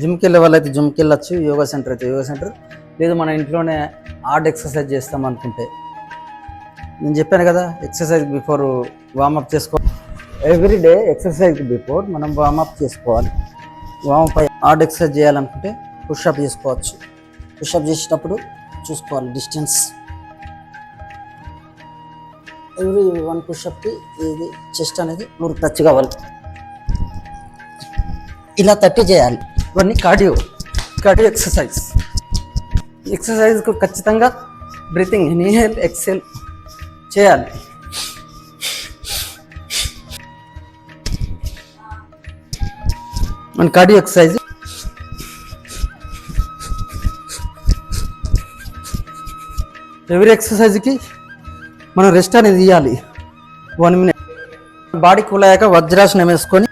జిమ్కి వెళ్ళే వాళ్ళైతే జిమ్కి వెళ్ళచ్చు యోగా సెంటర్ అయితే యోగా సెంటర్. లేదు మన ఇంట్లోనే ఆర్ట్ ఎక్సర్సైజ్ చేస్తాం అనుకుంటే. నేను చెప్పాను కదా ఎక్సర్సైజ్ బిఫోర్ వార్మప్ చేసుకో ఎవ్రీ డే ఎక్సర్సైజ్ బిఫోర్ మనం వార్మప్ చేసుకోవాలి. వార్మప్ ఆర్ట్ హార్డ్ ఎక్సర్సైజ్ చేయాలనుకుంటే పుషప్ చేసుకోవచ్చు. పుషప్ చేసేటప్పుడు చూసుకోవాలి డిస్టెన్స్. ఎవ్రీ వన్ పుషప్కి ఇది చెస్ట్ అనేది నూరు టచ్ కావాలి. ఇలా తట్టి చేయాలి. ఇవన్నీ కార్డియో కార్డియో ఎక్సర్సైజ్. ఎక్సర్సైజ్కు ఖచ్చితంగా బ్రీతింగ్ ఇన్హేల్ ఎక్సెల్ చేయాలి. మన కార్డియో ఎక్సర్సైజ్. ఎవరి ఎక్సర్సైజ్కి మనం రెస్ట్ అనేది ఇవ్వాలి వన్ మినిట్ బాడీ కూల్ అయ్యాక వజ్రాసనం వేసుకొని